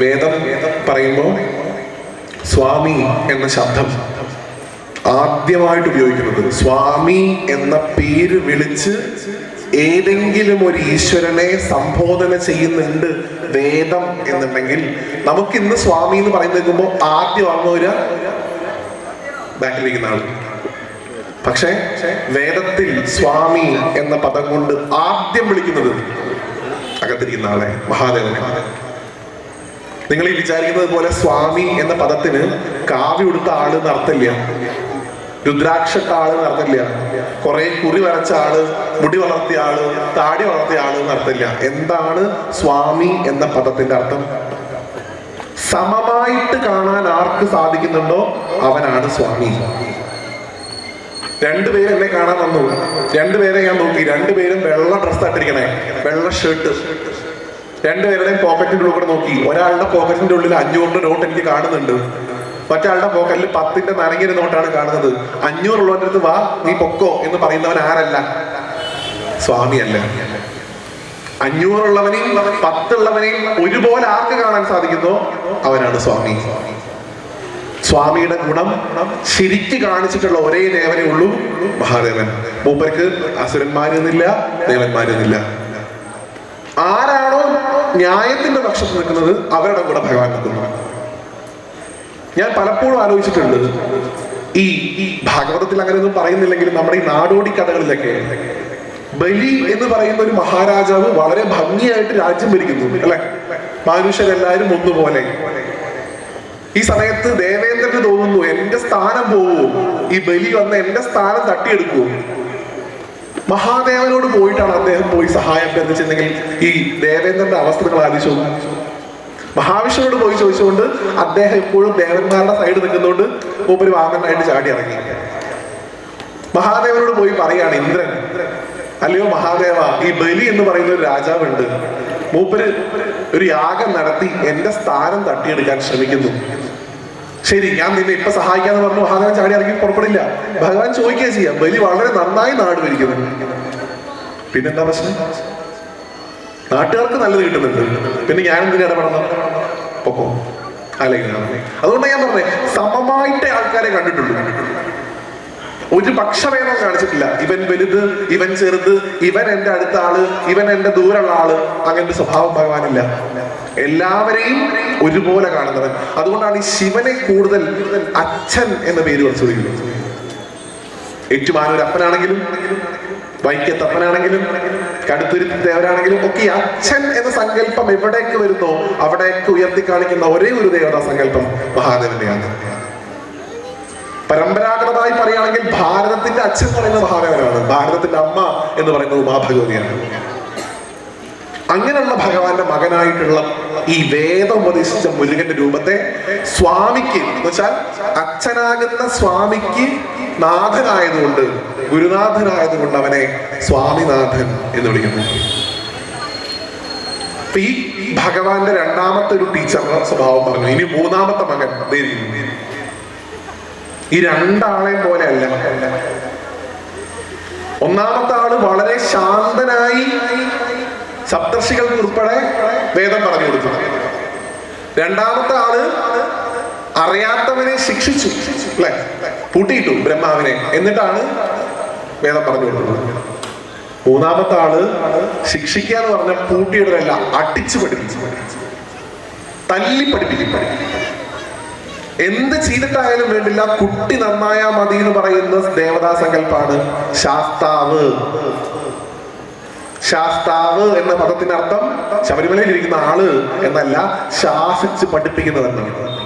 വേദം പറയുമ്പോൾ സ്വാമി എന്ന ശബ്ദം ആദ്യമായിട്ട് ഉപയോഗിക്കുന്നത്. സ്വാമി എന്ന പേര് വിളിച്ച് ഏതെങ്കിലും ഒരു ഈശ്വരനെ സംബോധന ചെയ്യുന്നുണ്ട് വേദം എന്നുണ്ടെങ്കിൽ നമുക്ക് ഇന്ന് സ്വാമി എന്ന് പറയുന്ന കേൾക്കുമ്പോൾ ആദ്യം ഓർമ്മ ബാക്കിലിരിക്കുന്ന ആൾ പക്ഷേ വേദത്തിൽ സ്വാമി എന്ന പദം കൊണ്ട് ആദ്യം വിളിക്കുന്നത് അകത്തിരിക്കുന്ന ആളെ മഹാദേവനെ നിങ്ങൾ ഈ വിചാരിക്കുന്നത് പോലെ സ്വാമി എന്ന പദത്തിന് കാവ്യ ഉടുത്ത ആൾ നടത്തില്ല രുദ്രാക്ഷട്ട ആൾ അർത്ഥമില്ല. കുറെ കുറി വരച്ച ആൾ മുടി വളർത്തിയ ആൾ താടി വളർത്തിയ ആൾ നടത്തില്ല എന്താണ് സ്വാമി എന്ന പദത്തിന്റെ അർത്ഥം? സമമായിട്ട് കാണാൻ ആർക്ക് സാധിക്കുന്നുണ്ടോ? അവനാണ് സ്വാമി. രണ്ടുപേരും എന്നെ കാണാൻ വന്നു. രണ്ടുപേരെ ഞാൻ നോക്കി. രണ്ടുപേരും വെള്ള ഡ്രസ് ഇട്ടിരിക്കണേ വെള്ള ഷർട്ട് രണ്ടുപേരുടെയും പോക്കറ്റിന്റെ ഉള്ളിൽ കൂടെ നോക്കി. ഒരാളുടെ പോക്കറ്റിന്റെ ഉള്ളിൽ അഞ്ഞൂറ് നോട്ട് എനിക്ക് കാണുന്നുണ്ട്. മറ്റാളുടെ പോക്കറ്റിൽ പത്തിന്റെ നനങ്ങിയ നോട്ടാണ് കാണുന്നത്. അഞ്ഞൂറുള്ളവന്റെ അടുത്ത് വാ നീ പൊക്കോ എന്ന് പറയുന്നവൻ ആരല്ല? സ്വാമിയല്ല. അഞ്ഞൂറുള്ളവനെയും പത്തുള്ളവനെയും ഒരുപോലെ ആർക്ക് കാണാൻ സാധിക്കുന്നു അവനാണ് സ്വാമി. സ്വാമിയുടെ ഗുണം ശരിക്ക് കാണിച്ചിട്ടുള്ള ഒരേ ദേവനേ ഉള്ളൂ മഹാദേവൻ. മൂപ്പർക്ക് അസുരന്മാരെന്നില്ല ദേവന്മാരെന്നില്ല ന്യായത്തിന്റെ പക്ഷത്ത് നിൽക്കുന്നത് അവരുടെ കൂടെ ഭഗവാൻ നിൽക്കുന്നു ഞാൻ പലപ്പോഴും ആലോചിച്ചിട്ടുണ്ട് ഈ ഭാഗവതത്തിൽ അങ്ങനെയൊന്നും പറയുന്നില്ലെങ്കിലും നമ്മുടെ ഈ നാടോടി കഥകളിലൊക്കെ ബലി എന്ന് പറയുന്ന ഒരു മഹാരാജാവ് വളരെ ഭംഗിയായിട്ട് രാജ്യം ഭരിക്കുന്നു അല്ലെ? മനുഷ്യരെല്ലാരും ഒന്നുപോലെ. ഈ സമയത്ത് ദേവേന്ദ്രന് തോന്നുന്നു എന്റെ സ്ഥാനം പോവും. ഈ ബലി വന്ന് എന്റെ സ്ഥാനം തട്ടിയെടുക്കൂ. മഹാദേവനോട് പോയിട്ടാണ് അദ്ദേഹം പോയി സഹായം അഭ്യർത്ഥിച്ചിരുന്നെങ്കിൽ ഈ ദേവേന്ദ്രന്റെ അവസ്ഥ നിങ്ങൾ ആലോചിച്ചു മഹാവിഷ്ണുവോട് പോയി ചോദിച്ചുകൊണ്ട് അദ്ദേഹം എപ്പോഴും ദേവന്മാരുടെ സൈഡ് നിൽക്കുന്നതുകൊണ്ട് മൂപ്പര് വാമനായിട്ട് ചാടി ഇറങ്ങി മഹാദേവനോട് പോയി പറയാണ് ഇന്ദ്രൻ അല്ലയോ മഹാദേവ ഈ ബലി എന്ന് പറയുന്ന ഒരു രാജാവുണ്ട്. മൂപ്പര് ഒരു യാഗം നടത്തി എന്റെ സ്ഥാനം തട്ടിയെടുക്കാൻ ശ്രമിക്കുന്നു. ശരി ഞാൻ നിന്നെ ഇപ്പൊ സഹായിക്കാന്ന് പറഞ്ഞു മഹാദേവൻ ചാടി ഇറങ്ങി പുറപ്പെടില്ല. ഭഗവാൻ ചോദിക്കുകയും ചെയ്യാം ബലി വളരെ നന്നായി നാട് ഭരിക്കുന്നു. പിന്നെന്താ പ്രശ്നം? നാട്ടുകാർക്ക് നല്ലത് കിട്ടുന്നുണ്ട്. പിന്നെ ഞാൻ എന്തിനാ ഇടപെടണം? പൊക്കോ അല്ലെങ്കിൽ അതുകൊണ്ട് ഞാൻ പറഞ്ഞേ സമമായിട്ട് ആൾക്കാരെ കണ്ടിട്ടുള്ളൂ. ഒരു പക്ഷഭേദം കാണിച്ചിട്ടില്ല. ഇവൻ വലുത് ഇവൻ ചെറുത് ഇവൻ എന്റെ അടുത്ത ആൾ ഇവൻ എന്റെ ദൂരമുള്ള ആൾ അങ്ങനത്തെ സ്വഭാവം ഭഗവാനില്ല. എല്ലാവരെയും ഒരുപോലെ കാണുന്നവൻ. അതുകൊണ്ടാണ് ഈ ശിവനെ കൂടുതൽ അച്ഛൻ എന്ന പേര് കുറച്ച് വിളിക്കുന്നത് ഏറ്റുമാനൂർ അപ്പനാണെങ്കിലും വൈക്കത്തപ്പനാണെങ്കിലും കടുത്തുരുത്തി ദേവരാണെങ്കിലും ഒക്കെ അച്ഛൻ എന്ന സങ്കല്പം എവിടേക്ക് വരുന്നോ അവിടേക്ക് ഉയർത്തി കാണിക്കുന്ന ഒരേ ഒരു ദേവതാ സങ്കല്പം മഹാദേവന്റെയാണ് പരമ്പരാഗതമായി പറയുകയാണെങ്കിൽ ഭാരതത്തിന്റെ അച്ഛൻ എന്ന് പറയുന്നത് മഹാദേവനാണ്. ഭാരതത്തിന്റെ അമ്മ എന്ന് പറയുന്നത് ഉമാഭഗവതിയാണ് അങ്ങനെയുള്ള ഭഗവാന്റെ മകനായിട്ടുള്ള ഈ വേദം ഉപദേശിച്ച മുരുകന്റെ രൂപത്തെ സ്വാമിക്ക് എന്ന് വെച്ചാൽ അച്ഛനാകുന്ന സ്വാമിക്ക് നാഥനായതുകൊണ്ട് ഗുരുനാഥനായതുകൊണ്ട് അവനെ സ്വാമിനാഥൻ എന്ന് വിളിക്കുന്നു. ഈ ഭഗവാന്റെ രണ്ടാമത്തെ ഒരു ടീച്ചറുടെ സ്വഭാവം പറഞ്ഞു. ഇനി മൂന്നാമത്തെ മകൻ. ഈ രണ്ടാളെയും പോലെ അല്ല. ഒന്നാമത്തെ ആൾ വളരെ ശാന്തനായി സപ്തർഷികൾക്ക് ഉൾപ്പെടെ വേദം പറഞ്ഞു കൊടുത്തു രണ്ടാമത്തെ ആൾ അറിയാത്തവനെ ശിക്ഷിച്ചു അല്ലെ? പൂട്ടിയിട്ടു ബ്രഹ്മാവിനെ. എന്നിട്ടാണ് വേദം പറഞ്ഞു കൊടുക്കുന്നത്. മൂന്നാമത്തെ ആൾ ശിക്ഷിക്കുക എന്ന് പറഞ്ഞ പൂട്ടിയിടലല്ല അടിച്ചു പഠിപ്പിച്ചു. തല്ലി പഠിപ്പിക്കും. എന്ത് ചെയ്തിട്ടായാലും വേണ്ടില്ല കുട്ടി നന്നായാ മതി എന്ന് പറയുന്ന ദേവതാ സങ്കല്പാണ് ശാസ്താവ്. ശാസ്താവ് എന്ന പദത്തിനർത്ഥം ശബരിമലയിൽ ഇരിക്കുന്ന ആൾ എന്നല്ല ശാസിച്ച് പഠിപ്പിക്കുന്നതെന്നാണ്.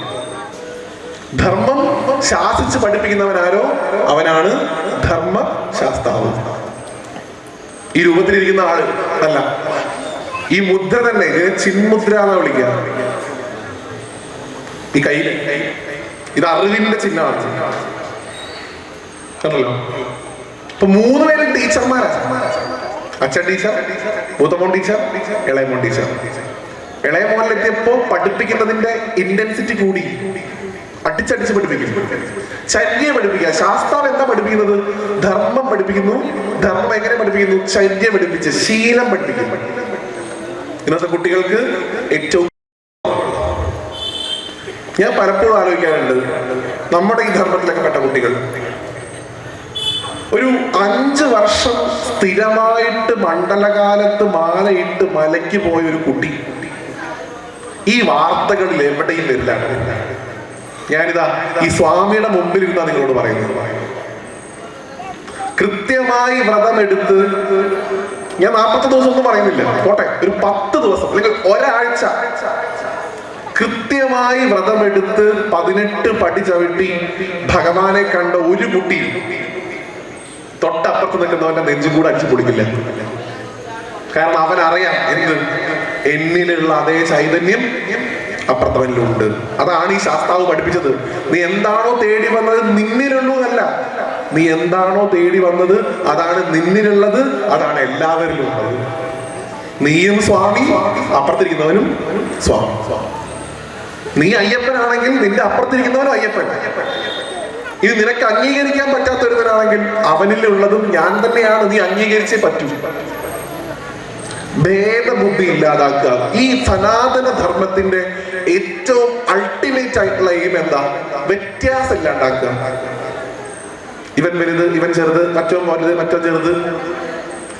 ധർമ്മം ശാസിച്ച് പഠിപ്പിക്കുന്നവനാരോ അവനാണ് ധർമ്മ ശാസ്താവ്. ഈ രൂപത്തിലിരിക്കുന്ന ആൾ അല്ല. ഈ മുദ്ര തന്നെ ചിന്മുദ്ര എന്നാ വിളിക്കുക. ഈ കൈ ഇത് അറിവിന്റെ ചിഹ്നമാണ്. കണ്ടല്ലോ? ഇപ്പൊ മൂന്ന് പേരും ടീച്ചർമാരാ. അച്ഛൻ ടീച്ചർ മൂത്തമോൻ ടീച്ചർ ഇളയമോൻ ടീച്ചർ. ഇളയമോനിലെത്തിയപ്പോ പഠിപ്പിക്കുന്നതിന്റെ ഇന്റൻസിറ്റി കൂടി. അടിച്ചടിച്ച് പഠിപ്പിക്കും ചര്യ പഠിപ്പിക്കുക. ശാസ്ത്രം എന്താ പഠിപ്പിക്കുന്നത്? ധർമ്മം പഠിപ്പിക്കുന്നു. ധർമ്മം എങ്ങനെ പഠിപ്പിക്കുന്നു? ചര്യ പഠിപ്പിച്ച് ശീലം പഠിപ്പിക്കും ഇന്നത്തെ കുട്ടികൾക്ക് ഏറ്റവും ഞാൻ പലപ്പോഴും ആലോചിക്കാറുണ്ട് നമ്മുടെ ഈ ധർമ്മത്തിലൊക്കെ പെട്ട കുട്ടികൾ ഒരു അഞ്ച് വർഷം സ്ഥിരമായിട്ട് മണ്ഡലകാലത്ത് മാലയിട്ട് മലയ്ക്ക് പോയ ഒരു കുട്ടി. ഈ വാർത്തകളിൽ എവിടെയും വരില്ല. ഞാനിതാ ഈ സ്വാമിയുടെ മുമ്പിൽ ഇരുന്നാ നിങ്ങളോട് പറയുന്നത്. കൃത്യമായി വ്രതമെടുത്ത് ഞാൻ നാൽപ്പത്തി ദിവസം ഒന്നും പറയുന്നില്ല. കോട്ടെ ഒരു പത്ത് ദിവസം അല്ലെങ്കിൽ ഒരാഴ്ച. കൃത്യമായി വ്രതമെടുത്ത് പതിനെട്ട് പടി ചവിട്ടി ഭഗവാനെ കണ്ട ഒരു കുട്ടി തൊട്ടപ്പുറത്ത് നിൽക്കുന്നവന്റെ നെഞ്ചും കൂടെ അടിച്ചു പൊളിക്കില്ല. കാരണം അവൻ അറിയാം എന്ത്? എന്നിലുള്ള അതേ ചൈതന്യം അപ്പുറത്തവനിലുണ്ട്. അതാണ് ഈ ശാസ്താവ് പഠിപ്പിച്ചത്. നീ എന്താണോ തേടി വന്നത് നിന്നിലുള്ളതല്ല നീ എന്താണോ തേടി വന്നത് അതാണ് നിന്നിലുള്ളത് അതാണ് എല്ലാവരിലും ഉള്ളത് നീയും സ്വാമി അപ്പുറത്തിരിക്കുന്നവനും സ്വാമി. നീ അയ്യപ്പനാണെങ്കിൽ നിന്റെ അപ്പുറത്തിരിക്കുന്നവനും അയ്യപ്പൻ. ഇത് നിനക്ക് അംഗീകരിക്കാൻ പറ്റാത്ത ഒരുവനാണെങ്കിൽ അവനിലുള്ളതും ഞാൻ തന്നെയാണ് നീ അംഗീകരിച്ചേ പറ്റൂ. ഭേദബുദ്ധി ഇല്ലാതാക്കുക. ഈ സനാതന ധർമ്മത്തിന്റെ ഏറ്റവും അൾട്ടിമേറ്റ് ആയിട്ടുള്ള എയിം എന്താ? വ്യത്യാസം ഇല്ലാണ്ടാക്കുക. ഇവൻ വലുത് ഇവൻ ചെറുത് മറ്റോ വലുത് മറ്റോ ചെറുത്.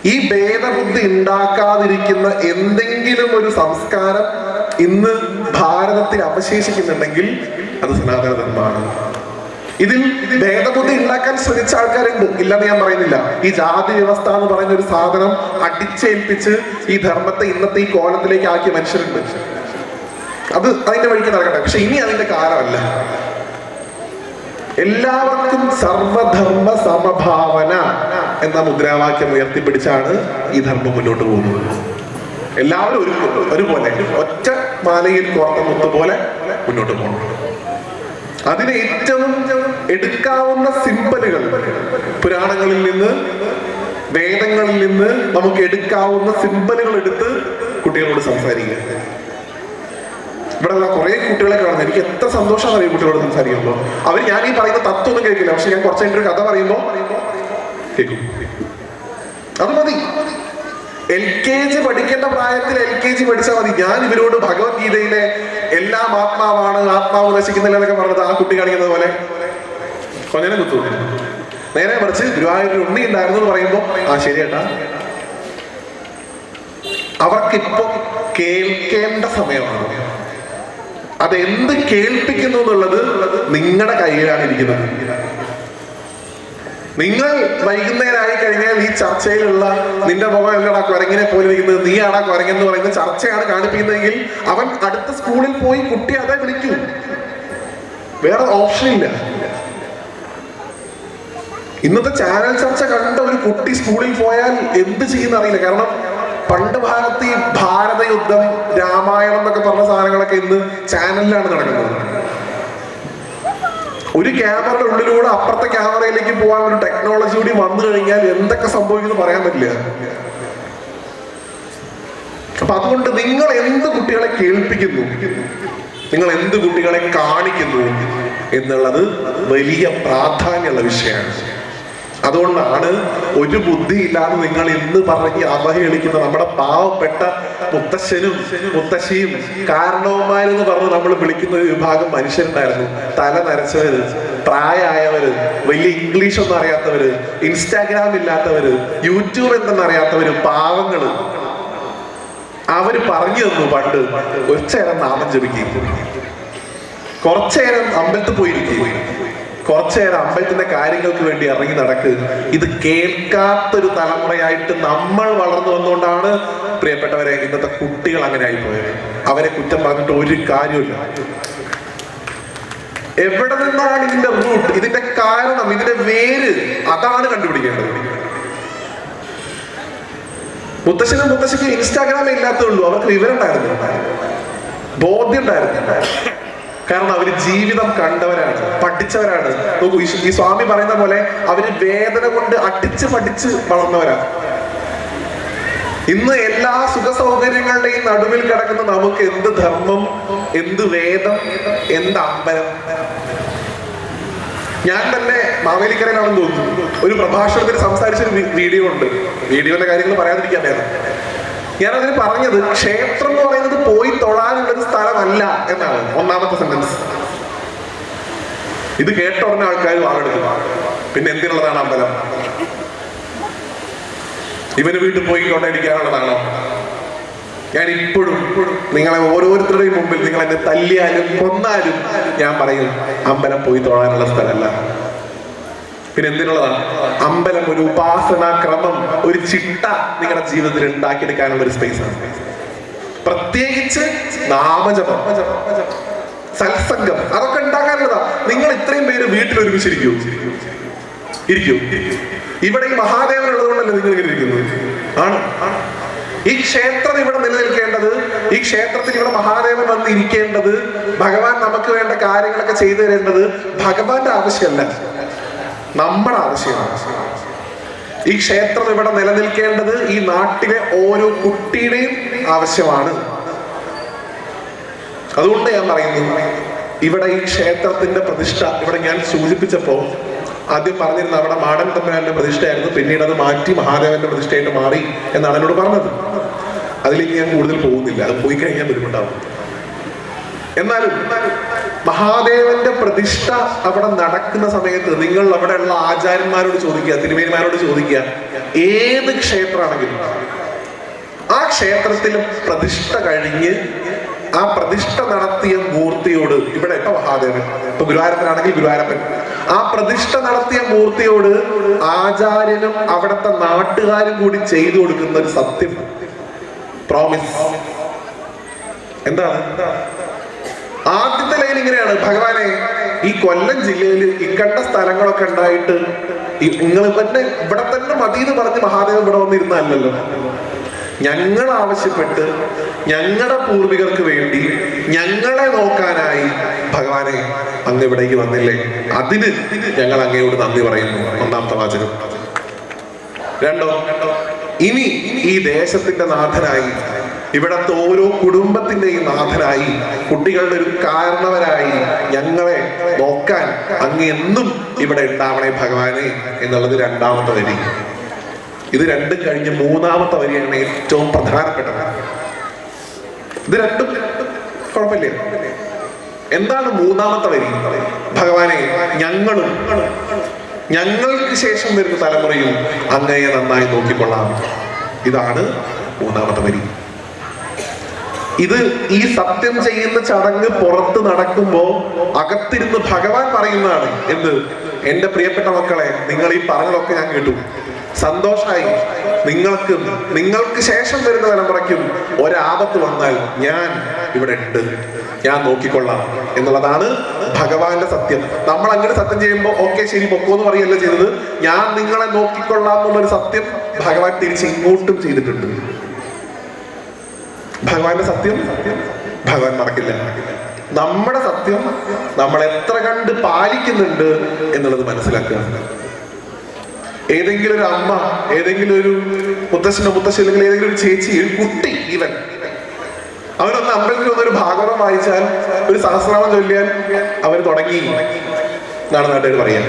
ഈ ഭേദബുദ്ധി ഉണ്ടാക്കാതിരിക്കുന്ന എന്തെങ്കിലും ഒരു സംസ്കാരം ഇന്ന് ഭാരതത്തിൽ അവശേഷിക്കുന്നുണ്ടെങ്കിൽ അത് സനാതന ധർമ്മമാണ്. ഇതിൽ ഭേദബുദ്ധി ഉണ്ടാക്കാൻ ശ്രമിച്ച ആൾക്കാരുണ്ട്. ഇല്ലെന്ന് ഞാൻ പറയുന്നില്ല. ഈ ജാതി വ്യവസ്ഥ എന്ന് പറയുന്ന ഒരു സാധനം അടിച്ചേൽപ്പിച്ച് ഈ ധർമ്മത്തെ ഇന്നത്തെ ഈ കോലത്തിലേക്ക് ആക്കിയ മനുഷ്യരുണ്ട്. അത് അതിന്റെ വഴിക്ക് നടക്കട്ടെ. പക്ഷെ ഇനി അതിന്റെ കാലമല്ല. എല്ലാവർക്കും സർവധർമ്മ സമഭാവന എന്ന മുദ്രാവാക്യം ഉയർത്തിപ്പിടിച്ചാണ് ഈ ധർമ്മം മുന്നോട്ട് പോകുന്നത്. എല്ലാവരും ഒരു ഒരുപോലെ. ഒറ്റ മാലയിൽ കോർത്ത മുത്ത് പോലെ മുന്നോട്ട് പോകണം. അതിന് ഏറ്റവും എടുക്കാവുന്ന സിമ്പലുകൾ. പുരാണങ്ങളിൽ നിന്ന് വേദങ്ങളിൽ നിന്ന് നമുക്ക് എടുക്കാവുന്ന സിമ്പലുകൾ എടുത്ത് കുട്ടികളോട് സംസാരിക്കുക. ഇവിടെ കുറെ കുട്ടികളെ കാണുന്നത് എനിക്ക് എത്ര സന്തോഷമാണ് അറിയും കുട്ടികളോട് സംസാരിക്കുമ്പോൾ. അവർ ഞാൻ ഈ പറയുന്ന തത്വമൊന്നും കേൾക്കില്ല. പക്ഷെ ഞാൻ കുറച്ച് എന്റെ ഒരു കഥ പറയുമ്പോൾ കേൾക്കും. അത് മതി. എൽ കെ ജി പഠിക്കേണ്ട പ്രായത്തിൽ എൽ കെ ജി പഠിച്ചാൽ മതി. ഞാൻ ഇവരോട് ഭഗവത്ഗീതയിലെ എല്ലാം ആത്മാവാണ് ആത്മാവ് നശിക്കുന്നില്ല എന്നൊക്കെ പറഞ്ഞത് ആ കുട്ടി കാണിക്കുന്നത് പോലെ കൊഞ്ഞനെ കുത്തു നേരെ മറിച്ച് ഗുരുവായൂരിൽ ഉണ്ണി ഉണ്ടായിരുന്നു എന്ന് പറയുമ്പോൾ ആ ശരിയേട്ടാ അവർക്കിപ്പോ കേൾക്കേണ്ട സമയമാണ്. അതെന്ത് കേൾപ്പിക്കുന്നു എന്നുള്ളത് നിങ്ങളുടെ കയ്യിലാണ് ഇരിക്കുന്നത്. നിങ്ങൾ വൈകുന്നേരമായി കഴിഞ്ഞാൽ ഈ ചർച്ചയിലുള്ള നിന്റെ മുഖം എല്ലടാ കുരങ്ങിനെ പോലെ ഇരിക്കുന്നത്? നീ ആടാ കുരങ്ങെന്ന് പറയുന്ന ചർച്ചയാണ് കാണിപ്പിക്കുന്നതെങ്കിൽ അവൻ അടുത്ത സ്കൂളിൽ പോയി കുട്ടി അതെ വിളിക്കൂ. വേറെ ഓപ്ഷൻ ഇല്ല. ഇന്നത്തെ ചാനൽ ചർച്ച കണ്ട ഒരു കുട്ടി സ്കൂളിൽ പോയാൽ എന്ത് ചെയ്യുന്ന അറിയില്ല കാരണം പണ്ട് ഭാഗത്ത് ഈ ഭാരത യുദ്ധം രാമായണം എന്നൊക്കെ പറഞ്ഞ സാധനങ്ങളൊക്കെ ഇന്ന് ചാനലിലാണ് നടക്കുന്നത്. ഒരു ക്യാമറയുടെ ഉള്ളിലൂടെ അപ്പുറത്തെ ക്യാമറയിലേക്ക് പോകാൻ ഒരു ടെക്നോളജി കൂടി വന്നു കഴിഞ്ഞാൽ എന്തൊക്കെ സംഭവിക്കുന്നു പറയാൻ പറ്റില്ല. അപ്പൊ അതുകൊണ്ട് നിങ്ങൾ എന്ത് കുട്ടികളെ കേൾപ്പിക്കുന്നു? നിങ്ങൾ എന്ത് കുട്ടികളെ കാണിക്കുന്നു? എന്നുള്ളത് വലിയ പ്രാധാന്യമുള്ള വിഷയമാണ്. അതുകൊണ്ടാണ് ഒരു ബുദ്ധി ഇല്ലാതെ നിങ്ങൾ ഇന്ന് പറഞ്ഞ് അവഹേളിക്കുന്ന നമ്മുടെ പാവപ്പെട്ട മുത്തശ്ശനും മുത്തശ്ശിയും കാരണവന്മാരെന്ന് പറഞ്ഞ് നമ്മൾ വിളിക്കുന്ന ഒരു വിഭാഗം മനുഷ്യരുണ്ടായിരുന്നു. തല നരച്ചവര് പ്രായമായവര് വലിയ ഇംഗ്ലീഷ് ഒന്നും അറിയാത്തവര് ഇൻസ്റ്റാഗ്രാം ഇല്ലാത്തവര് യൂട്യൂബ് എന്തെന്ന് അറിയാത്തവര് പാവങ്ങൾ. അവർ പറഞ്ഞു തന്നു പണ്ട് ഒച്ചേരം നാമം ജപിക്കും കുറച്ചേരം അമ്പലത്തിൽ പോയിരിക്കും കുറച്ചേരം അമ്പലത്തിന്റെ കാര്യങ്ങൾക്ക് വേണ്ടി ഇറങ്ങി നടക്ക്. ഇത് കേൾക്കാത്തൊരു തലമുറയായിട്ട് നമ്മൾ വളർന്നു വന്നുകൊണ്ടാണ് പ്രിയപ്പെട്ടവരെ ഇന്നത്തെ കുട്ടികൾ അങ്ങനെ ആയിപ്പോയത് അവരെ കുറ്റം പറഞ്ഞിട്ട് ഒരു കാര്യമില്ല എവിടെ നിന്നാണ് ഇതിന്റെ റൂട്ട് ഇതിന്റെ കാരണം ഇതിന്റെ വേര്? അതാണ് കണ്ടുപിടിക്കേണ്ടത്. മുത്തശ്ശനും മുത്തശ്ശിക്കും ഇൻസ്റ്റാഗ്രാമേ ഇല്ലാത്തുള്ളൂ അവർക്ക് വിവരം ഉണ്ടായിരുന്നു ബോധ്യം ഉണ്ടായിരുന്നു കാരണം അവർ ജീവിതം കണ്ടവരാണ്. പഠിച്ചവരാണ്. നോക്കൂ ഈ- സ്വാമി പറയുന്ന പോലെ അവർ വേദന കൊണ്ട് അടിച്ച് പഠിച്ച് വളർന്നവരാണ് ഇന്ന് എല്ലാ സുഖ സൗകര്യങ്ങളുടെയും നടുവിൽ കിടക്കുന്ന നമുക്ക് എന്ത് ധർമ്മം എന്ത് വേദം എന്ത് അമ്പലം? ഞാൻ തന്നെ മാവേലിക്കരയിലാണെന്ന് തോന്നുന്നു. ഒരു പ്രഭാഷണത്തിൽ സംസാരിച്ചൊരു ഒരു വീഡിയോ ഉണ്ട്. വീഡിയോന്റെ കാര്യങ്ങൾ പറയാതിരിക്കാൻ ഞാൻ അതിന് പറഞ്ഞത് ക്ഷേത്രം എന്ന് പറയുന്നത് പോയി തൊഴാനുള്ള ഒരു സ്ഥലമല്ല എന്നാണ് ഒന്നാമത്തെ സെന്റൻസ് ഇത് കേട്ട ഉടനെ ആൾക്കാർ വാങ്ങെടുക്കും പിന്നെ എന്തിനുള്ളതാണ് അമ്പലം? ഇവന് വീട്ടിൽ പോയി കൊണ്ടടിക്കാനുള്ളതാണോ ഞാൻ ഇപ്പോഴും നിങ്ങളെ ഓരോരുത്തരുടെയും മുമ്പിൽ നിങ്ങൾ എന്നെ തല്ലിയാലും കൊന്നാലും ഞാൻ പറയും അമ്പലം പോയി തൊഴാനുള്ള സ്ഥലമല്ല. പിന്നെ എന്തിനുള്ളതാണ് അമ്പലം ഒരു ഉപാസനാ ക്രമം ഒരു ചിട്ട നിങ്ങളുടെ ജീവിതത്തിൽ ഉണ്ടാക്കിയെടുക്കാനുള്ള ഒരു സ്പേസ് ആണ്. പ്രത്യേകിച്ച് നാമജപം. സത്സംഗം. അതൊക്കെ ഉണ്ടാക്കാനുള്ളതാ. നിങ്ങൾ ഇത്രയും പേര് വീട്ടിൽ ഒരുമിച്ചിരിക്കൂ ഇരിക്കൂ. ഇവിടെ ഈ മഹാദേവൻ ഉള്ളതുകൊണ്ടല്ലേ നിങ്ങൾ ഇങ്ങനെ ഇരിക്കുന്നത് ആണ്. ഈ ക്ഷേത്രം ഇവിടെ നിലനിൽക്കേണ്ടത് ഈ ക്ഷേത്രത്തിൽ ഇവിടെ മഹാദേവൻ വന്ന് ഇരിക്കേണ്ടത് ഭഗവാൻ നമുക്ക് വേണ്ട കാര്യങ്ങളൊക്കെ ചെയ്തു തരേണ്ടത് ഭഗവാന്റെ ആവശ്യമല്ല. നമ്മുടെ ആവശ്യമാണ്. ഈ ക്ഷേത്രം ഇവിടെ നിലനിൽക്കേണ്ടത് ഈ നാട്ടിലെ ഓരോ കുട്ടിയുടെയും ആവശ്യമാണ്. അതുകൊണ്ട് ഞാൻ പറയുന്നു ഇവിടെ ഈ ക്ഷേത്രത്തിന്റെ പ്രതിഷ്ഠ ഇവിടെ ഞാൻ സൂചിപ്പിച്ചപ്പോ ആദ്യം പറഞ്ഞിരുന്ന അവിടെ മാടൻ തമ്പുരാന്റെ പ്രതിഷ്ഠയായിരുന്നു പിന്നീട് അത് മാറ്റി മഹാദേവന്റെ പ്രതിഷ്ഠയായിട്ട് മാറി എന്നാണ് എന്നോട് പറഞ്ഞത്. അതിലേക്ക് ഞാൻ കൂടുതൽ പോകുന്നില്ല അത് പോയി കഴിഞ്ഞാൽ ബുദ്ധിമുട്ടാവും. എന്നാലും മഹാദേവന്റെ പ്രതിഷ്ഠ അവിടെ നടക്കുന്ന സമയത്ത് നിങ്ങൾ അവിടെയുള്ള ആചാര്യന്മാരോട് ചോദിക്കുക തിരുമേനിമാരോട് ചോദിക്കുക ഏത് ക്ഷേത്രമാണെങ്കിലും. ആ ക്ഷേത്രത്തിൽ പ്രതിഷ്ഠ കഴിഞ്ഞ് ആ പ്രതിഷ്ഠ നടത്തിയ മൂർത്തിയോട് ഇവിടെ ഇപ്പൊ മഹാദേവൻ ഇപ്പൊ ഗുരുവായൂരപ്പനാണെങ്കിൽ ഗുരുവായൂരപ്പൻ. ആ പ്രതിഷ്ഠ നടത്തിയ മൂർത്തിയോട് ആചാര്യനും അവിടുത്തെ നാട്ടുകാരും കൂടി ചെയ്തു കൊടുക്കുന്ന ഒരു സത്യം. പ്രോമിസ് എന്താണ്? ആദ്യത്തെ ലൈൻ ഇങ്ങനെയാണ്. ഭഗവാനെ ഈ കൊല്ലം ജില്ലയിൽ ഇക്കണ്ട സ്ഥലങ്ങളൊക്കെ ഉണ്ടായിട്ട് നിങ്ങൾ തന്നെ ഇവിടെ തന്നെ മതി എന്ന് പറഞ്ഞ് മഹാദേവൻ ഇവിടെ വന്നിരുന്നല്ലോ ഞങ്ങൾ ആവശ്യപ്പെട്ട് ഞങ്ങളുടെ പൂർവികർക്ക് വേണ്ടി ഞങ്ങളെ നോക്കാനായി ഭഗവാനെ അങ്ങ് ഇവിടേക്ക് വന്നില്ലേ? അതിന് ഞങ്ങൾ അങ്ങയോട് നന്ദി പറയുന്നു. ഒന്നാമത്തെ വാചകം. രണ്ടോ ഇനി ഈ ദേശത്തിന്റെ നാഥനായി ഇവിടത്തെ ഓരോ കുടുംബത്തിന്റെയും നാഥനായി കുട്ടികളുടെ ഒരു കാരണവരായി ഞങ്ങളെ നോക്കാൻ അങ്ങ് എന്നും ഇവിടെ ഉണ്ടാവണേ ഭഗവാനെ എന്നുള്ളത് രണ്ടാമത്തെ വരി. ഇത് രണ്ടും കഴിഞ്ഞ് മൂന്നാമത്തെ വരിയാണ് ഏറ്റവും പ്രധാനപ്പെട്ടത്. ഇത് രണ്ടും കുഴപ്പമില്ല. എന്താണ് മൂന്നാമത്തെ വരി? ഭഗവാനെ ഞങ്ങളും ഞങ്ങൾക്ക് ശേഷം വരുന്ന തലമുറയും അങ്ങയെ നന്നായി നോക്കിക്കൊള്ളാം. ഇതാണ് മൂന്നാമത്തെ വരി. ഇത് ഈ സത്യം ചെയ്യുന്ന ചടങ്ങ് പുറത്ത് നടക്കുമ്പോ അകത്തിരുന്ന് ഭഗവാൻ പറയുന്നതാണ് എന്ത് എന്റെ പ്രിയപ്പെട്ട മക്കളെ നിങ്ങൾ ഈ പറഞ്ഞതൊക്കെ ഞാൻ കേട്ടു. സന്തോഷമായി നിങ്ങൾക്കും നിങ്ങൾക്ക് ശേഷം വരുന്ന തലമുറയ്ക്കും ഒരാപത്ത് വന്നാൽ ഞാൻ ഇവിടെ ഉണ്ട്. ഞാൻ നോക്കിക്കൊള്ളാം എന്നുള്ളതാണ് ഭഗവാന്റെ സത്യം. നമ്മൾ അങ്ങനെ സത്യം ചെയ്യുമ്പോൾ ഓക്കെ ശരി പൊക്കോ എന്ന് പറയല്ല ചെയ്തത്? ഞാൻ നിങ്ങളെ നോക്കിക്കൊള്ളാം എന്നുള്ളൊരു സത്യം ഭഗവാൻ തിരിച്ച് ഇങ്ങോട്ടും ചെയ്തിട്ടുണ്ട്. ഭഗവാന്റെ സത്യം? ഭഗവാൻ മറക്കില്ല. നമ്മുടെ സത്യം നമ്മൾ എത്ര കണ്ട് പാലിക്കുന്നുണ്ട് എന്നുള്ളത് മനസ്സിലാക്കുക. ഏതെങ്കിലും ഒരു അമ്മ ഏതെങ്കിലും ഒരു മുത്തശ്ശനോ മുത്തശ്ശി അല്ലെങ്കിൽ ഏതെങ്കിലും ഒരു ചേച്ചി ഒരു കുട്ടി ഇവൻ അവനൊന്ന് അമ്പലത്തിൽ വന്നൊരു ഭാഗവതം വായിച്ചാൽ ഒരു സഹസ്രനാമം ചൊല്ലിയാൽ അവർ തുടങ്ങി എന്നാണ് നാട്ടുകാർ പറയാൻ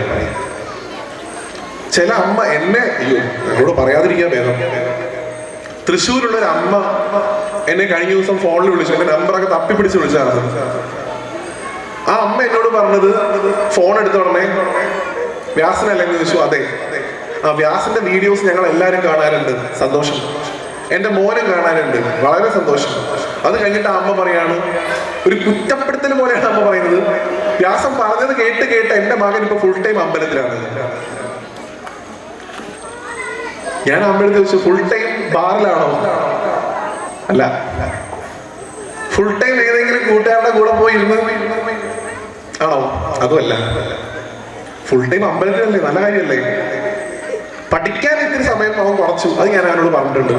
ചില അമ്മ എന്നെ അയ്യോ എന്നോട് പറയാതിരിക്കാൻ ഭേദം. തൃശ്ശൂരുള്ള ഒരു അമ്മ എന്നെ കഴിഞ്ഞ ദിവസം ഫോണിൽ വിളിച്ചു. എന്റെ നമ്പറൊക്കെ തപ്പിപ്പിടിച്ച് വിളിച്ചാണ് ആ അമ്മ എന്നോട് പറഞ്ഞത് ഫോൺ എടുത്ത ഉടനെ വ്യാസനല്ലെന്ന് ചോദിച്ചു. അതെ. ആ വ്യാസന്റെ വീഡിയോസ് ഞങ്ങൾ എല്ലാരും കാണാറുണ്ട്. സന്തോഷം. എന്റെ മോനും കാണാനുണ്ട് വളരെ സന്തോഷം. അത് കഴിഞ്ഞിട്ട് അമ്മ പറയാണ് ഒരു കുറ്റപ്പെടുത്തൽ പോലെയാണ് അമ്മ പറയുന്നത്. വ്യാസം പറഞ്ഞത് കേട്ട് കേട്ട് എന്റെ മകൻ ഇപ്പൊ ഫുൾ ടൈം അമ്പലത്തിലാണ്. ഞാൻ അമ്പലത്തിൽ ചോദിച്ചു ഫുൾ ടൈം ബാറിലാണോ? അല്ല. ഫുൾ ടൈം ഏതെങ്കിലും കൂട്ടുകാരുടെ കൂടെ പോയി ഇരുന്ന് ആണോ? അതുമല്ല. ഫുൾ ടൈം അമ്പലത്തിലല്ലേ? നല്ല കാര്യമല്ലേ? പഠിക്കാൻ ഇത്തിരി സമയം അവൻ കുറച്ചു. അത് ഞാൻ അവനോട് പറഞ്ഞിട്ടുണ്ട്.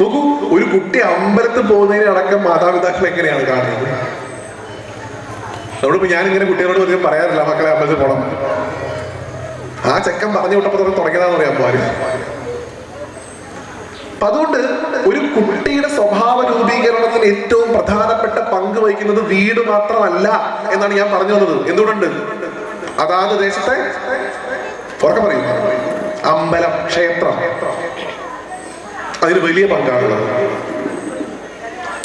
നോക്കൂ ഒരു കുട്ടി അമ്പലത്തിൽ പോകുന്നതിനടക്കം മാതാപിതാക്കൾ എങ്ങനെയാണ് കാണുന്നത്? നമ്മളിപ്പോ ഞാൻ ഇങ്ങനെ കുട്ടികളോട് അധികം പറയാറില്ല മക്കളെ അമ്പലത്തിൽ പോകണം ആ ചെക്കൻ പറഞ്ഞു വിട്ടപ്പോ തന്നെ തുടങ്ങിയതാന്ന് പറയാൻ അപ്പൊ അതുകൊണ്ട് ഒരു കുട്ടിയുടെ സ്വഭാവ രൂപീകരണത്തിന് ഏറ്റവും പ്രധാനപ്പെട്ട പങ്ക് വഹിക്കുന്നത് വീട് മാത്രമല്ല എന്നാണ് ഞാൻ പറഞ്ഞു വന്നത്. എന്തുകൊണ്ടുണ്ട്? അതാത് ദേശത്തെ ഉറക്കെ പറയും. അമ്പലം ക്ഷേത്രം. അതിന് വലിയ പങ്കാണുള്ളത്.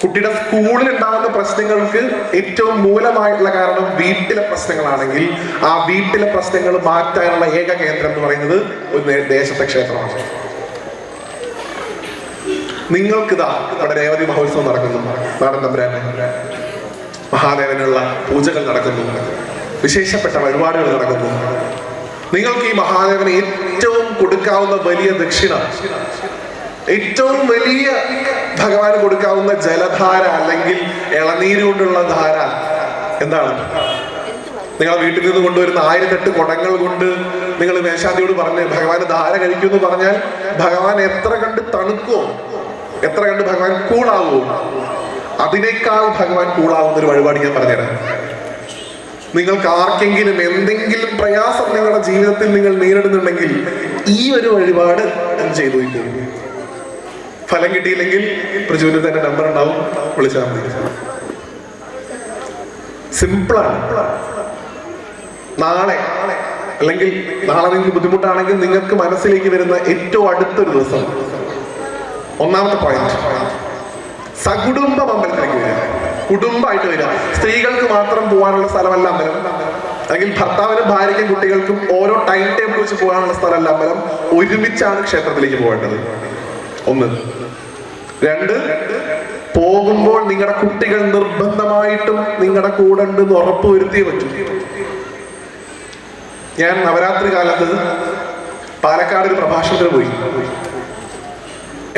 കുട്ടിയുടെ സ്കൂളിൽ ഉണ്ടാകുന്ന പ്രശ്നങ്ങൾക്ക് ഏറ്റവും മൂലമായിട്ടുള്ള കാരണം വീട്ടിലെ പ്രശ്നങ്ങളാണെങ്കിൽ ആ വീട്ടിലെ പ്രശ്നങ്ങൾ മാറ്റാനുള്ള ഏക കേന്ദ്രം എന്ന് പറയുന്നത് ഒരു ദേശത്തെ ക്ഷേത്രമാണ്. നിങ്ങൾക്കിതാ ഇവിടെ രേവതി മഹോത്സവം നടക്കുന്നു. നാടൻ തമ്പുരാൻ. മഹാദേവനുള്ള പൂജകൾ നടക്കുന്നു. വിശേഷപ്പെട്ട വഴിപാടുകൾ നടക്കുന്നു. നിങ്ങൾക്ക് ഈ മഹാദേവന് ഏറ്റവും കൊടുക്കാവുന്ന വലിയ ദക്ഷിണ ഏറ്റവും വലിയ ഭഗവാന് കൊടുക്കാവുന്ന ജലധാര അല്ലെങ്കിൽ ഇളനീര് കൊണ്ടുള്ള ധാര എന്താണ്? നിങ്ങൾ വീട്ടിൽ നിന്ന് കൊണ്ടുവരുന്ന ആയിരത്തെട്ട് കുടങ്ങൾ കൊണ്ട് നിങ്ങൾ മേശാന്തിയോട് പറഞ്ഞ് ഭഗവാന് ധാര കഴിക്കുമെന്ന് പറഞ്ഞാൽ ഭഗവാൻ എത്ര കണ്ട് തണുക്കുമോ എത്ര കണ്ട് ഭഗവാൻ കൂളാവോ? അതിനേക്കാൾ ഭഗവാൻ കൂളാവുന്ന ഒരു വഴിപാട് ഞാൻ പറഞ്ഞുതരാം. നിങ്ങൾക്ക് ആർക്കെങ്കിലും എന്തെങ്കിലും പ്രയാസം നിങ്ങളുടെ ജീവിതത്തിൽ നിങ്ങൾ നേരിടുന്നുണ്ടെങ്കിൽ ഈ ഒരു വഴിപാട് ചെയ്തു ഫലം കിട്ടിയില്ലെങ്കിൽ പ്രചോദിത തന്നെ നമ്പർ ഉണ്ടാവും വിളിച്ചാൽ മതി. സിമ്പിളാണ് നാളെ അല്ലെങ്കിൽ നാളെ നിങ്ങൾക്ക് ബുദ്ധിമുട്ടാണെങ്കിൽ നിങ്ങൾക്ക് മനസ്സിലേക്ക് വരുന്ന ഏറ്റവും അടുത്തൊരു ദിവസം. ഒന്നാമത്തെ പോയിന്റ് സകുടുംബം അമ്പലത്തിലേക്ക് വരിക. കുടുംബമായിട്ട് വരിക. സ്ത്രീകൾക്ക് മാത്രം പോകാനുള്ള സ്ഥലമല്ല അമ്പലം. അല്ലെങ്കിൽ ഭർത്താവിനും ഭാര്യയ്ക്കും കുട്ടികൾക്കും ഓരോ ടൈം ടേബിൾ വെച്ച് പോകാനുള്ള സ്ഥലമല്ല അമ്പലം. ഒരുമിച്ചാണ് ക്ഷേത്രത്തിലേക്ക് പോകേണ്ടത്. ഒന്ന്. രണ്ട്. പോകുമ്പോൾ നിങ്ങളുടെ കുട്ടികൾ നിർബന്ധമായിട്ടും നിങ്ങളുടെ കൂടെ ഉണ്ടെന്ന് ഉറപ്പ് വരുത്തിയേ പറ്റൂ. ഞാൻ നവരാത്രി കാലത്ത് പാലക്കാട് ഒരു പ്രഭാഷണത്തിന് പോയി.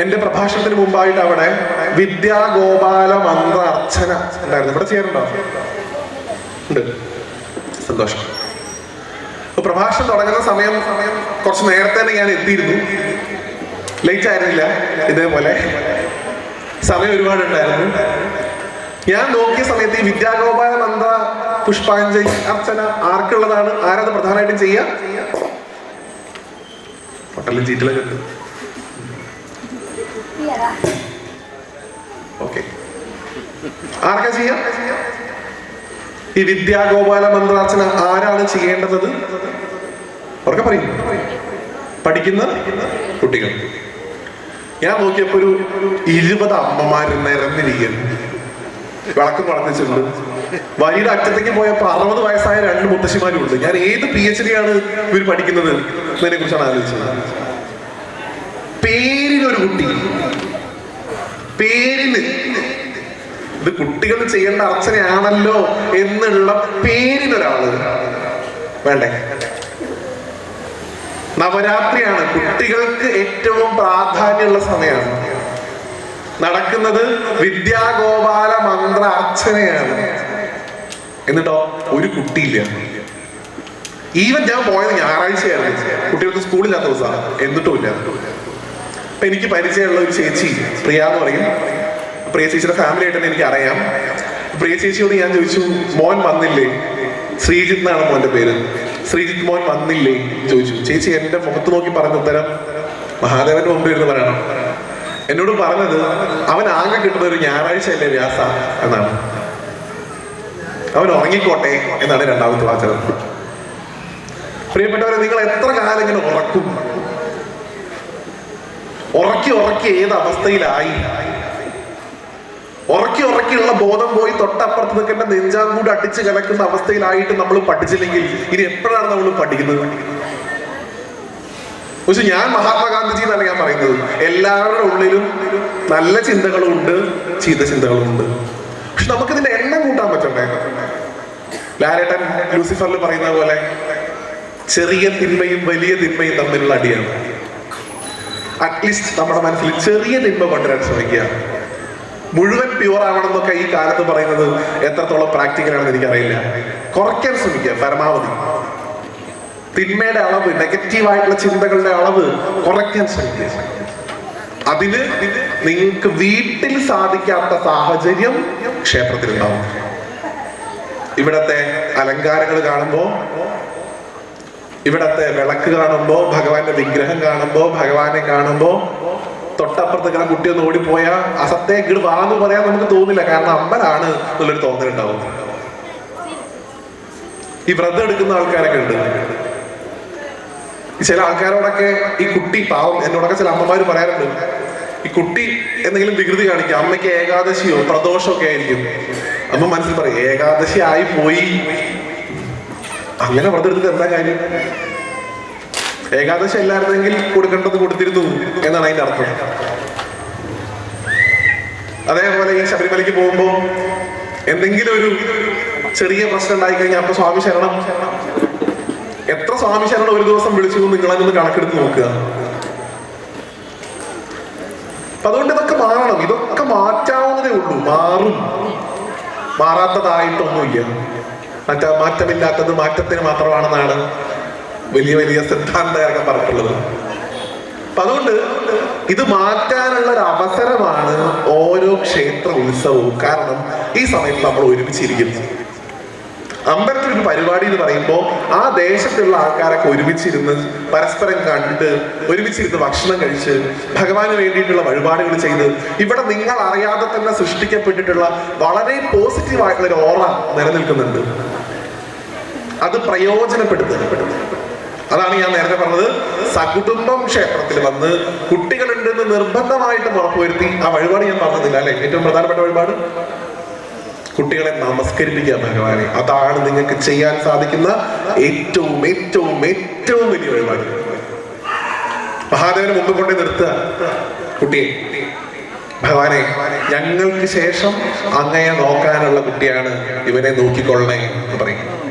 എന്റെ പ്രഭാഷണത്തിന് മുമ്പായിട്ട് അവിടെ വിദ്യാഗോപാല മന്ത്ര അർച്ചന ഉണ്ടായിരുന്നു. ഇവിടെ ചെയ്യാറുണ്ടോ ഉണ്ട്. സന്തോഷം. പ്രഭാഷണം തുടങ്ങുന്ന സമയം കുറച്ച് നേരത്തെ തന്നെ ഞാൻ എത്തിയിരുന്നു. ലേറ്റ് ആയിരുന്നില്ല ഇതേപോലെ. സമയം ഒരുപാട് ഉണ്ടായിരുന്നു. ഞാൻ നോക്കിയ സമയത്ത് ഈ വിദ്യാഗോപാല മന്ത്ര പുഷ്പാഞ്ജലി അർച്ചന ആർക്കുള്ളതാണ്? ആരത് പ്രധാനമായിട്ടും ഹോട്ടലിൽ ചീറ്റിലൊക്കെ ഓക്കെ ആർക്കാ ചെയ്യാം? ഈ വിദ്യാഗോപാല മന്ത്രാർച്ചന ആരാണ് ചെയ്യേണ്ടത്? ഉറക്കെ പറയും. പഠിക്കുന്ന കുട്ടികൾ. ഞാൻ നോക്കിയപ്പോ ഒരു ഇരുപത് അമ്മമാര് നിരന്നിരിക്കുന്നു. വിളക്ക് വളർന്നിച്ചിട്ടുണ്ട് വഴിയുടെ അറ്റത്തേക്ക് പോയപ്പോ അറുപത് വയസ്സായ രണ്ട് മുത്തശ്ശിമാരും ഉണ്ട് ഞാൻ ഏത് പി എച്ച് ഡി ആണ് ഇവർ പഠിക്കുന്നത് എന്നതിനെ കുറിച്ചാണ് ആലോചിച്ചത്. പേരിനൊരു കുട്ടി. പേരിന്. ഇത് കുട്ടികൾ ചെയ്യേണ്ട അർച്ചനയാണല്ലോ എന്നുള്ള പേരിനൊരാൾ. വേണ്ടേ? നവരാത്രിയാണ് കുട്ടികൾക്ക് ഏറ്റവും പ്രാധാന്യമുള്ള സമയമാണ് നടക്കുന്നത് വിദ്യാഗോപാല മന്ത്ര അർച്ചനയാണ്. എന്നിട്ടോ ഒരു കുട്ടിയില്ല. ഈവൻ ഞാൻ പോയത് ഞായറാഴ്ചയായിരുന്നു. കുട്ടികൾക്ക് സ്കൂളില്ലാത്ത ദിവസമാണ്. എന്നിട്ടുമില്ല. അപ്പൊ എനിക്ക് പരിചയമുള്ള ഒരു ചേച്ചി പ്രിയ എന്ന് പറയും. പ്രിയ ചേച്ചിയുടെ ഫാമിലി ആയിട്ട് തന്നെ എനിക്ക് അറിയാം പ്രിയ ചേച്ചിയോട് ഞാൻ ചോദിച്ചു മോൻ വന്നില്ലേ? ശ്രീജിത്ത് എന്നാണ് മോന്റെ പേര്. ശ്രീജിത്ത് മോൻ വന്നില്ലേ? ചോദിച്ചു. ചേച്ചി എന്റെ മുഖത്ത് നോക്കി പറഞ്ഞ ഉത്തരം മഹാദേവന്റെ മുമ്പിൽ ഇരുന്ന് പറയണം. എന്നോട് പറഞ്ഞത് അവൻ ആകെ കിട്ടുന്ന ഒരു ഞായറാഴ്ച അല്ലേ വ്യാസ? എന്നാണ്. അവൻ ഉറങ്ങിക്കോട്ടെ? എന്നാണ് രണ്ടാമത്തെ വാചകം. പ്രിയപ്പെട്ടവരെ നിങ്ങൾ എത്ര കാലം ഇങ്ങനെ ഉറക്കും? ഉറക്കി ഉറക്കി ഏത് അവസ്ഥയിലായി? ഉറക്കി ഉറക്കിയുള്ള ബോധം പോയി തൊട്ടപ്പുറത്ത് നിൽക്കേണ്ട നെഞ്ചാങ്കൂട് അടിച്ച് കിടക്കുന്ന അവസ്ഥയിലായിട്ട് നമ്മൾ പഠിച്ചില്ലെങ്കിൽ ഇനി എപ്പോഴാണ് നമ്മൾ പഠിക്കുന്നത്? പക്ഷെ ഞാൻ മഹാത്മാഗാന്ധിജി എന്നല്ല ഞാൻ പറയുന്നത്. എല്ലാവരുടെ ഉള്ളിലും നല്ല ചിന്തകളും ഉണ്ട് ചീത്ത ചിന്തകളും ഉണ്ട് പക്ഷെ നമുക്കിതിന്റെ എണ്ണം കൂട്ടാൻ പറ്റണ്ടേ? ലാലേട്ടൻ ലൂസിഫറിൽ പറയുന്ന പോലെ ചെറിയ തിന്മയും വലിയ തിന്മയും തമ്മിലുള്ള അടിയാണ്. അറ്റ്ലീസ്റ്റ് നമ്മുടെ മനസ്സിൽ ചെറിയ തിന്മ കൊണ്ടുവരാൻ ശ്രമിക്കുക. മുഴുവൻ പ്യുവർ ആവണം എന്നൊക്കെ ഈ കാലത്ത് പറയുന്നത് എത്രത്തോളം പ്രാക്ടിക്കൽ ആണെന്ന് എനിക്കറിയില്ല. കുറയ്ക്കാൻ ശ്രമിക്കുക പരമാവധി. തിന്മയുടെ അളവ് നെഗറ്റീവായിട്ടുള്ള ചിന്തകളുടെ അളവ് കുറയ്ക്കാൻ ശ്രമിക്കുക. അതിന് നിങ്ങൾക്ക് വീട്ടിൽ സാധിക്കാത്ത സാഹചര്യം ക്ഷേത്രത്തിൽ ഉണ്ടാവും ഇവിടത്തെ അലങ്കാരങ്ങൾ കാണുമ്പോ ഇവിടത്തെ വിളക്ക് കാണുമ്പോ ഭഗവാന്റെ വിഗ്രഹം കാണുമ്പോ ഭഗവാനെ കാണുമ്പോ തൊട്ടപ്പുറത്ത് ഇങ്ങനെ കുട്ടി ഒന്ന് ഓടിപ്പോയാ അസത്തെ ഇങ്ങോട്ട് വാന്ന് പറയാൻ നമുക്ക് തോന്നില്ല. കാരണം അമ്പലാണ് എന്നുള്ളൊരു തോന്നലുണ്ടാവും ഈ വ്രതം എടുക്കുന്ന ആൾക്കാരൊക്കെ ഉണ്ട്. ചില ആൾക്കാരോടൊക്കെ ഈ കുട്ടി പാവം എന്നോടൊക്കെ ചില അമ്മമാര് പറയാറുണ്ട്. ഈ കുട്ടി എന്തെങ്കിലും വികൃതി കാണിക്കുക അമ്മയ്ക്ക് ഏകാദശിയോ പ്രദോഷമോ ഒക്കെ ആയിരിക്കും. അമ്മ മനസ്സിൽ പറയും ഏകാദശി ആയി പോയി. അങ്ങനെ വ്രതം എന്താ കാര്യം? ഏകാദശി അല്ലായിരുന്നെങ്കിൽ കൊടുക്കേണ്ടത് കൊടുത്തിരുന്നു എന്നാണ് അതിന്റെ അർത്ഥം. അതേപോലെ ഈ ശബരിമലയ്ക്ക് പോകുമ്പോ എന്തെങ്കിലും ഒരു ചെറിയ പ്രശ്നം ഉണ്ടായി കഴിഞ്ഞാൽ അപ്പൊ സ്വാമി ശരണം. എത്ര സ്വാമി ശരണം ഒരു ദിവസം വിളിച്ചു നിങ്ങളതിനൊന്ന് കണക്കെടുത്ത് നോക്കുക. അപ്പൊ അതുകൊണ്ട് ഇതൊക്കെ മാറണം. ഇതൊക്കെ മാറ്റാവുന്നതേ ഉള്ളൂ. മാറും. മാറാത്തതായിട്ടൊന്നുമില്ല. മറ്റ മാറ്റമില്ലാത്തത് മാറ്റത്തിന് മാത്രമാണെന്നാണ് വലിയ വലിയ സിദ്ധാന്തകാരൊക്കെ പറഞ്ഞിട്ടുള്ളത്. അപ്പൊ അതുകൊണ്ട് ഇത് മാറ്റാനുള്ള ഒരു അവസരമാണ് ഓരോ ക്ഷേത്ര ഉത്സവവും. കാരണം ഈ സമയത്ത് നമ്മൾ ഒരുമിച്ചിരിക്കും അമ്പലത്തിൽ ഒരു പരിപാടി എന്ന് പറയുമ്പോൾ ആ ദേശത്തുള്ള ആൾക്കാരൊക്കെ ഒരുമിച്ചിരുന്ന് പരസ്പരം കണ്ട് ഒരുമിച്ചിരുന്ന് ഭക്ഷണം കഴിച്ച് ഭഗവാന് വേണ്ടിയിട്ടുള്ള വഴിപാടുകൾ ചെയ്ത് ഇവിടെ നിങ്ങൾ അറിയാതെ തന്നെ സൃഷ്ടിക്കപ്പെട്ടിട്ടുള്ള വളരെ പോസിറ്റീവ് ആയിട്ടുള്ള ഒരു ഓറ നിലനിൽക്കുന്നുണ്ട്. അത് പ്രയോജനപ്പെടുത്തുക. അതാണ് ഞാൻ നേരത്തെ പറഞ്ഞത്. സകുടുംബം ക്ഷേത്രത്തിൽ വന്ന് കുട്ടികളുണ്ടെന്ന് നിർബന്ധമായിട്ട് ഉറപ്പുവരുത്തി ആ വഴിപാട് ഞാൻ പറഞ്ഞതില്ല അല്ലെ? ഏറ്റവും പ്രധാനപ്പെട്ട വഴിപാട്? കുട്ടികളെ നമസ്കരിപ്പിക്കുക ഭഗവാനെ. അതാണ് നിങ്ങൾക്ക് ചെയ്യാൻ സാധിക്കുന്ന ഏറ്റവും ഏറ്റവും ഏറ്റവും വലിയ വഴിപാട്. മഹാദേവനെ മുമ്പ് കൊണ്ടേ നിർത്തുക. കുട്ടിയെ ഭഗവാനെ ഞങ്ങൾക്ക് ശേഷം അങ്ങയെ നോക്കാനുള്ള കുട്ടിയാണ് ഇവനെ നോക്കിക്കൊള്ളണേ എന്ന് പറയും.